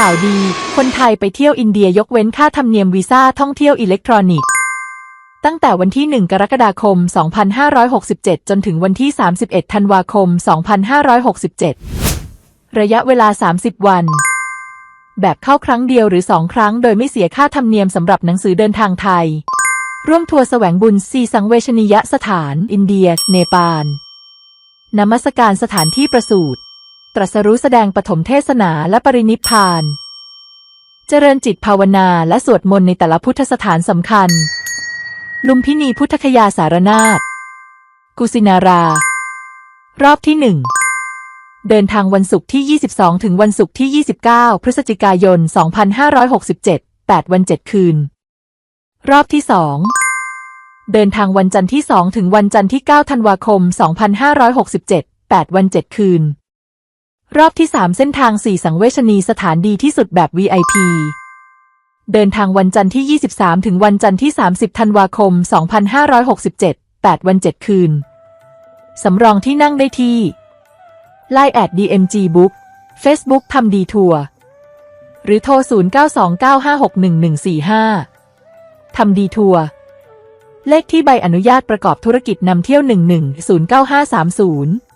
ข่าวดี คนไทยไปเที่ยวอินเดียยกเว้นค่าธรรมเนียมวีซ่าท่องเที่ยวอิเล็กทรอนิกส์ ตั้งแต่วันที่ 1 กรกฎาคม 2567 จนถึงวันที่ 31 ธันวาคม 2567 ระยะเวลา 30 วัน แบบเข้าครั้งเดียวหรือ 2 ครั้ง โดยไม่เสียค่าธรรมเนียมสำหรับหนังสือเดินทางไทย ร่วมทัวร์แสวงบุญซีสังเวชนียสถาน อินเดีย เนปาลนมัสการสถานที่ประสูติ ตรัสรู้แสดงปฐมเทศนาและปรินิพาน เจริญจิตภาวนาและสวดมนต์ในแต่ละพุทธสถานสำคัญ ลุมพินีพุทธคยาสารนาถกุสินารา รอบที่หนึ่งเดินทางวันศุกร์ที่ 22 ถึงวันศุกร์ที่ 29 พฤศจิกายน 2567 8 วัน 7 คืน รอบที่ 2 เดินทางวันจันทร์ที่ 2 ถึงวันจันทร์ที่ 9 ธันวาคม 2567 8 วัน 7 คืน รอบที่ 3 เส้นทาง 4 สังเวชนีสถานดีที่สุดแบบ VIP เดินทางวันจันทร์ที่ 23 ถึงวันจันทร์ที่ 30 ธันวาคม 2567 8 วัน 7 คืน สำรองที่นั่งได้ที่ Line แอด DMG Book Facebook ทำดีทัวร์หรือโทร 0929561145 ทำดีทัวร์เลขที่ใบอนุญาตประกอบธุรกิจนำเที่ยว 1109530